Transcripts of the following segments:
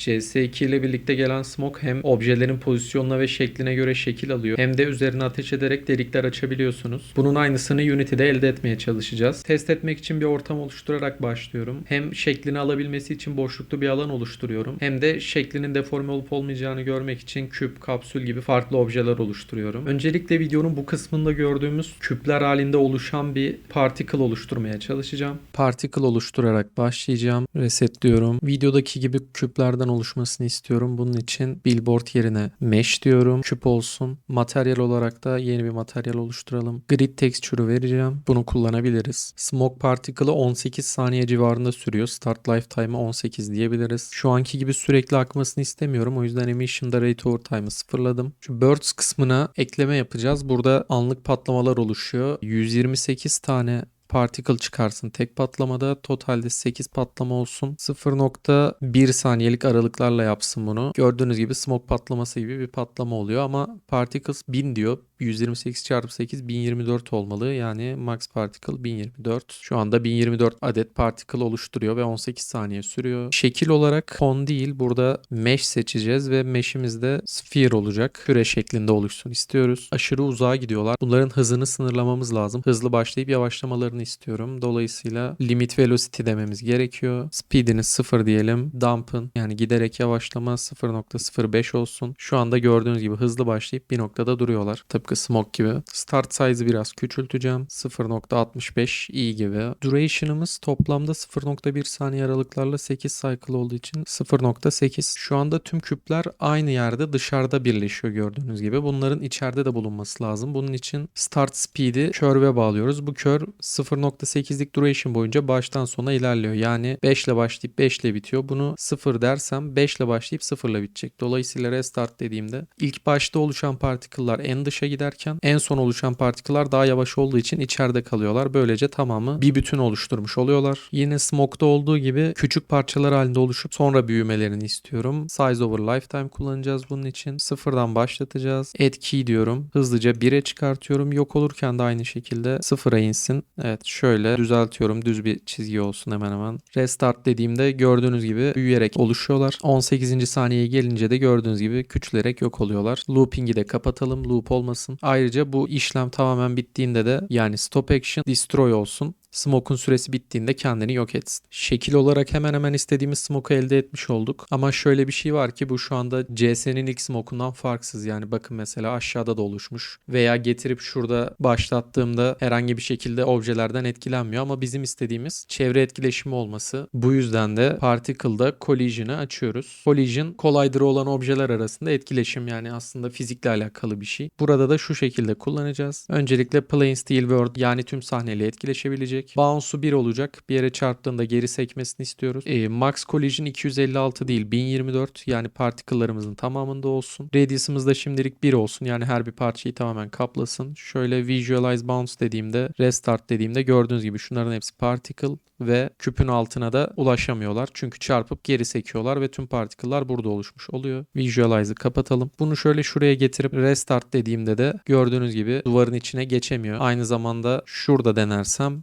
CS2 ile birlikte gelen smoke hem objelerin pozisyonuna ve şekline göre şekil alıyor hem de üzerine ateş ederek delikler açabiliyorsunuz. Bunun aynısını Unity'de elde etmeye çalışacağız. Test etmek için bir ortam oluşturarak başlıyorum. Hem şeklini alabilmesi için boşluklu bir alan oluşturuyorum. Hem de şeklinin deforme olup olmayacağını görmek için küp, kapsül gibi farklı objeler oluşturuyorum. Öncelikle videonun bu kısmında gördüğümüz küpler halinde oluşan bir particle oluşturmaya çalışacağım. Particle oluşturarak başlayacağım. Resetliyorum. Videodaki gibi küplerden oluşmasını istiyorum. Bunun için billboard yerine mesh diyorum. Küp olsun. Materyal olarak da yeni bir materyal oluşturalım. Grid texture'ı vereceğim. Bunu kullanabiliriz. Smoke particle'ı 18 saniye civarında sürüyor. Start lifetime'ı 18 diyebiliriz. Şu anki gibi sürekli akmasını istemiyorum. O yüzden emission'da rate over time'ı sıfırladım. Şu birds kısmına ekleme yapacağız. Burada anlık patlamalar oluşuyor. 128 tane particle çıkarsın tek patlamada. Totalde 8 patlama olsun. 0.1 saniyelik aralıklarla yapsın bunu. Gördüğünüz gibi smoke patlaması gibi bir patlama oluyor ama particles 1000 diyor. 128 çarpı 8 1024 olmalı. Yani max particle 1024. Şu anda 1024 adet particle oluşturuyor ve 18 saniye sürüyor. Şekil olarak kon değil. Burada mesh seçeceğiz ve mesh'imiz de sphere olacak. Küre şeklinde oluşsun istiyoruz. Aşırı uzağa gidiyorlar. Bunların hızını sınırlamamız lazım. Hızlı başlayıp yavaşlamalarını istiyorum. Dolayısıyla limit velocity dememiz gerekiyor. Speed'ini 0 diyelim. Dump'ın yani giderek yavaşlama 0.05 olsun. Şu anda gördüğünüz gibi hızlı başlayıp bir noktada duruyorlar. Tıpkı smoke gibi. Start size'ı biraz küçülteceğim. 0.65 iyi gibi. Duration'ımız toplamda 0.1 saniye aralıklarla 8 cycle olduğu için 0.8. Şu anda tüm küpler aynı yerde dışarıda birleşiyor gördüğünüz gibi. Bunların içeride de bulunması lazım. Bunun için start speed'i curve'e bağlıyoruz. Bu curve 0.8'lik duration boyunca baştan sona ilerliyor. Yani 5 ile başlayıp 5 ile bitiyor. Bunu 0 dersem 5 ile başlayıp 0 ile bitecek. Dolayısıyla restart dediğimde ilk başta oluşan particle'lar en dışa giderken en son oluşan particle'lar daha yavaş olduğu için içeride kalıyorlar. Böylece tamamı bir bütün oluşturmuş oluyorlar. Yine smoke'da olduğu gibi küçük parçalar halinde oluşup sonra büyümelerini istiyorum. Size over lifetime kullanacağız bunun için. Sıfırdan başlatacağız. Add key diyorum. Hızlıca 1'e çıkartıyorum. Yok olurken de aynı şekilde sıfıra insin. Evet şöyle düzeltiyorum. Düz bir çizgi olsun hemen hemen. Restart dediğimde gördüğünüz gibi büyüyerek oluşuyorlar. 18. saniyeye gelince de gördüğünüz gibi küçülerek yok oluyorlar. Looping'i de kapatalım. Loop olmasın. Ayrıca bu işlem tamamen bittiğinde de yani stop action destroy olsun. Smoke'un süresi bittiğinde kendini yok etsin. Şekil olarak hemen hemen istediğimiz smoke'u elde etmiş olduk. Ama şöyle bir şey var ki bu şu anda CS'nin ilk smoke'undan farksız. Yani bakın mesela aşağıda da oluşmuş. Veya getirip şurada başlattığımda herhangi bir şekilde objelerden etkilenmiyor. Ama bizim istediğimiz çevre etkileşimi olması. Bu yüzden de particle'da collision'ı açıyoruz. Collision collider'ı olan objeler arasında etkileşim yani aslında fizikle alakalı bir şey. Burada da şu şekilde kullanacağız. Öncelikle plane steel world yani tüm sahneyle etkileşebilecek gelecek. Bounce'u 1 olacak. Bir yere çarptığında geri sekmesini istiyoruz. E, max collision 256 değil 1024 yani particle'larımızın tamamında olsun. Radius'ımız da şimdilik 1 olsun. Yani her bir parçayı tamamen kaplasın. Şöyle visualize bounce dediğimde restart dediğimde gördüğünüz gibi şunların hepsi particle ve küpün altına da ulaşamıyorlar. Çünkü çarpıp geri sekiyorlar ve tüm particle'lar burada oluşmuş oluyor. Visualize'ı kapatalım. Bunu şöyle şuraya getirip restart dediğimde de gördüğünüz gibi duvarın içine geçemiyor. Aynı zamanda şurada denersem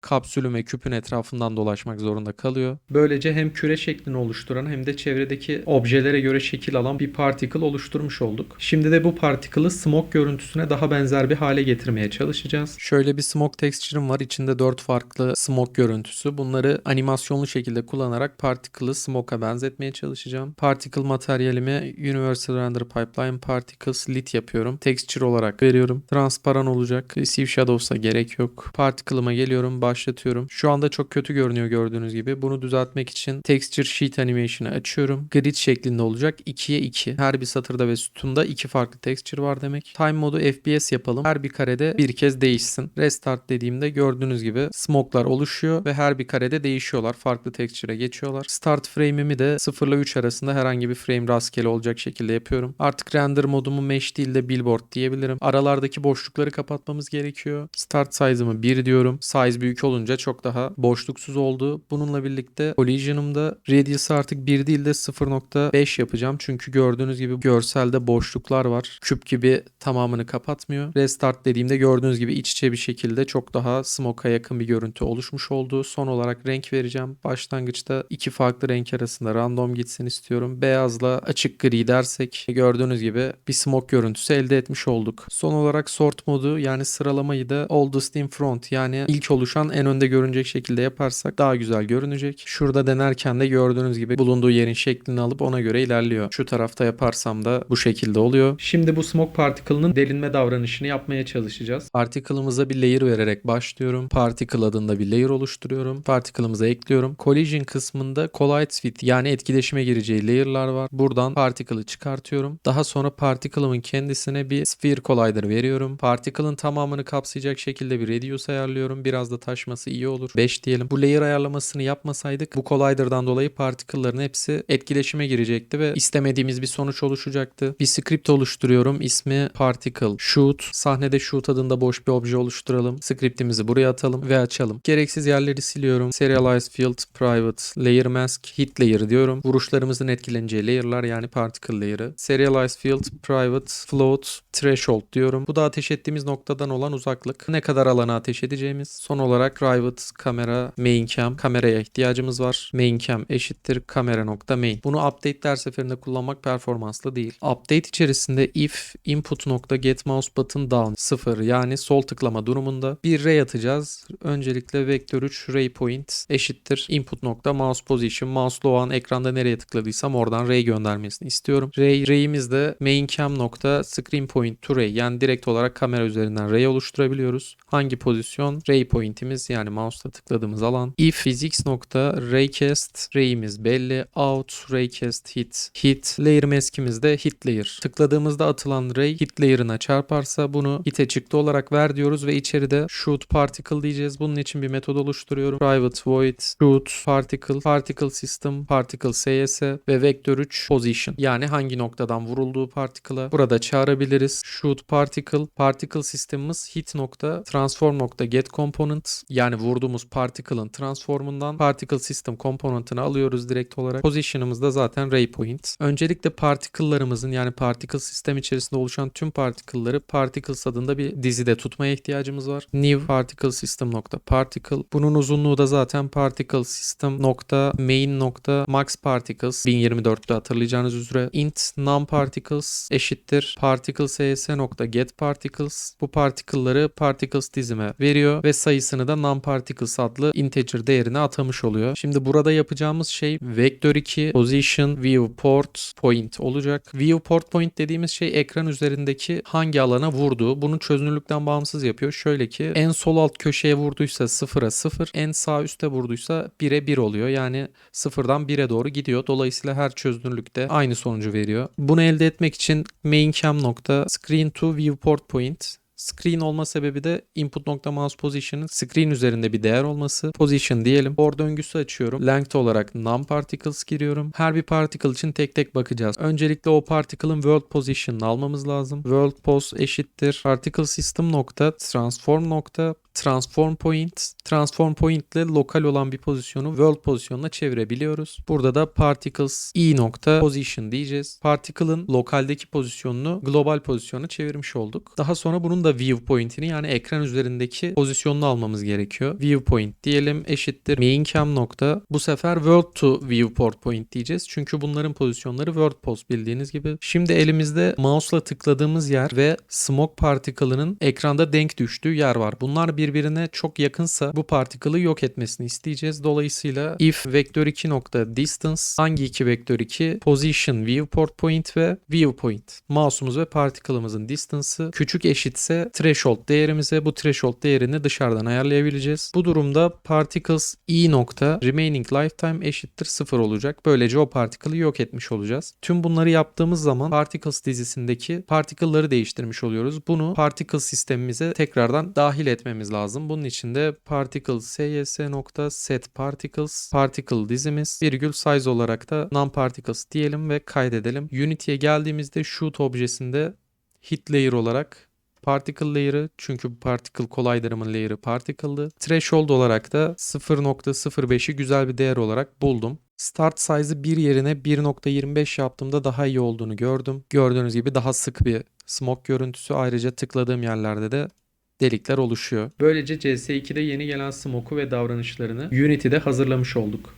kapsülün ve küpün etrafından dolaşmak zorunda kalıyor. Böylece hem küre şeklini oluşturan hem de çevredeki objelere göre şekil alan bir particle oluşturmuş olduk. Şimdi de bu particle'ı smoke görüntüsüne daha benzer bir hale getirmeye çalışacağız. Şöyle bir smoke texture'ım var. İçinde 4 farklı smoke görüntüsü. Bunları animasyonlu şekilde kullanarak particle'ı smoke'a benzetmeye çalışacağım. Particle materyalime Universal Render Pipeline Particles Lit yapıyorum. Texture olarak veriyorum. Transparan olacak. Receive Shadows'a gerek yok. Particle'ıma geliyorum. Baş başlatıyorum. Şu anda çok kötü görünüyor gördüğünüz gibi. Bunu düzeltmek için Texture Sheet Animation'ı açıyorum. Grid şeklinde olacak. 2'ye 2. Her bir satırda ve sütunda iki farklı texture var demek. Time modu FPS yapalım. Her bir karede bir kez değişsin. Restart dediğimde gördüğünüz gibi smoke'lar oluşuyor ve her bir karede değişiyorlar. Farklı texture'a geçiyorlar. Start frame'imi de 0 ile 3 arasında herhangi bir frame rastgele olacak şekilde yapıyorum. Artık render modumu mesh değil de billboard diyebilirim. Aralardaki boşlukları kapatmamız gerekiyor. Start size'ımı 1 diyorum. Size büyük büyük olunca çok daha boşluksuz oldu. Bununla birlikte Collision'ımda Radius'ı artık 1 değil de 0.5 yapacağım. Çünkü gördüğünüz gibi görselde boşluklar var. Küp gibi tamamını kapatmıyor. Restart dediğimde gördüğünüz gibi iç içe bir şekilde çok daha smoke'a yakın bir görüntü oluşmuş oldu. Son olarak renk vereceğim. Başlangıçta iki farklı renk arasında random gitsin istiyorum. Beyazla açık gri dersek gördüğünüz gibi bir smoke görüntüsü elde etmiş olduk. Son olarak sort modu yani sıralamayı da oldest in front yani ilk oluşan en önde görünecek şekilde yaparsak daha güzel görünecek. Şurada denerken de gördüğünüz gibi bulunduğu yerin şeklini alıp ona göre ilerliyor. Şu tarafta yaparsam da bu şekilde oluyor. Şimdi bu smoke particle'ının delinme davranışını yapmaya çalışacağız. Particle'ımıza bir layer vererek başlıyorum. Particle adında bir layer oluşturuyorum. Particle'ımıza ekliyorum. Collision kısmında collide with yani etkileşime gireceği layer'lar var. Buradan particle'ı çıkartıyorum. Daha sonra particle'ımın kendisine bir sphere collider veriyorum. Particle'ın tamamını kapsayacak şekilde bir radius ayarlıyorum. Biraz da taşması iyi olur. 5 diyelim. Bu layer ayarlamasını yapmasaydık bu collider'dan dolayı particle'ların hepsi etkileşime girecekti ve istemediğimiz bir sonuç oluşacaktı. Bir script oluşturuyorum. İsmi particle shoot. Sahnede shoot adında boş bir obje oluşturalım. Scriptimizi buraya atalım ve açalım. Gereksiz yerleri siliyorum. Serialize field private layer mask hit layer diyorum. Vuruşlarımızın etkileneceği layer'lar yani particle layer'ı. Serialize field private float threshold diyorum. Bu da ateş ettiğimiz noktadan olan uzaklık. Ne kadar alana ateş edeceğimiz. Son olarak private kamera main cam. Kameraya ihtiyacımız var. Main cam eşittir kamera nokta main. Bunu update her seferinde kullanmak performanslı değil. Update içerisinde if input nokta get mouse button down 0 yani sol tıklama durumunda bir ray atacağız. Öncelikle vektör 3 ray point eşittir input nokta mouse position. Mouse'la o an ekranda nereye tıkladıysam oradan ray göndermesini istiyorum. Ray ray'imiz de main cam nokta screen point to ray yani direkt olarak kamera üzerinden ray oluşturabiliyoruz. Hangi pozisyon? Ray point'imiz yani mouse'la tıkladığımız alan. If physics nokta raycast ray'imiz belli. Out raycast hit. Hit layer mask'imiz de hit layer. Tıkladığımızda atılan ray hit layer'ına çarparsa bunu hit'e çıktı olarak ver diyoruz ve içeride shoot particle diyeceğiz. Bunun için bir metod oluşturuyorum. Private void shoot particle particle system particle cs ve vektör 3 position. Yani hangi noktadan vurulduğu particle'a burada çağırabiliriz. Shoot particle particle sistemimiz hit nokta transform nokta get component yani vurduğumuz particle'ın transformundan particle system component'ını alıyoruz direkt olarak. Position'ımız da zaten ray point. Öncelikle particle'larımızın yani particle sistem içerisinde oluşan tüm particle'ları particles adında bir dizide tutmaya ihtiyacımız var. New particle system nokta particle. Bunun uzunluğu da zaten particle system nokta main nokta max particles 1024'te hatırlayacağınız üzere int num particles eşittir particle cs nokta get particles. Bu particle'ları particles dizime veriyor ve sayısını da num particles adlı integer değerine atamış oluyor. Şimdi burada yapacağımız şey vektör 2 position viewport point olacak. Viewport point dediğimiz şey ekran üzerindeki hangi alana vurduğu. Bunu çözünürlükten bağımsız yapıyor. Şöyle ki en sol alt köşeye vurduysa 0'a 0, en sağ üste vurduysa 1'e 1 oluyor. Yani 0'dan 1'e doğru gidiyor. Dolayısıyla her çözünürlükte aynı sonucu veriyor. Bunu elde etmek için main cam nokta to viewport point Screen olma sebebi de input nokta mouse position'ın screen üzerinde bir değer olması. Position diyelim. For döngüsü açıyorum. Length olarak num particles giriyorum. Her bir particle için tek tek bakacağız. Öncelikle o particle'ın world position'ını almamız lazım. World pos eşittir particle system nokta transform nokta transform point. Transform point ile lokal olan bir pozisyonu world pozisyonuna çevirebiliyoruz. Burada da particles e nokta position diyeceğiz. Particle'ın lokaldeki pozisyonunu global pozisyona çevirmiş olduk. Daha sonra bunun da viewpoint'ini yani ekran üzerindeki pozisyonunu almamız gerekiyor. Viewpoint diyelim eşittir main cam nokta. Bu sefer world to viewport point diyeceğiz. Çünkü bunların pozisyonları world post bildiğiniz gibi. Şimdi elimizde mouse'la tıkladığımız yer ve smoke particle'ının ekranda denk düştüğü yer var. Bunlar birbirine çok yakınsa bu particle'ı yok etmesini isteyeceğiz. Dolayısıyla if vektör 2 nokta distance hangi iki vektör 2 position viewport point ve viewpoint. Mouse'umuz ve particle'ımızın distance'ı küçük eşitse threshold değerimize bu threshold değerini dışarıdan ayarlayabileceğiz. Bu durumda particles e nokta remaining lifetime eşittir 0 olacak. Böylece o particle'ı yok etmiş olacağız. Tüm bunları yaptığımız zaman particles dizisindeki particle'ları değiştirmiş oluyoruz. Bunu particle sistemimize tekrardan dahil etmemiz lazım. Bunun için de particle sys nokta set particles particle dizimiz virgül size olarak da non particles diyelim ve kaydedelim. Unity'ye geldiğimizde shoot objesinde hit layer olarak particle layer'ı çünkü particle collider'ımın layer'ı particle'dı. Threshold olarak da 0.05'i güzel bir değer olarak buldum. Start size'ı 1 yerine 1.25 yaptığımda daha iyi olduğunu gördüm. Gördüğünüz gibi daha sık bir smoke görüntüsü ayrıca tıkladığım yerlerde de delikler oluşuyor. Böylece CS2'de yeni gelen smoke'u ve davranışlarını Unity'de hazırlamış olduk.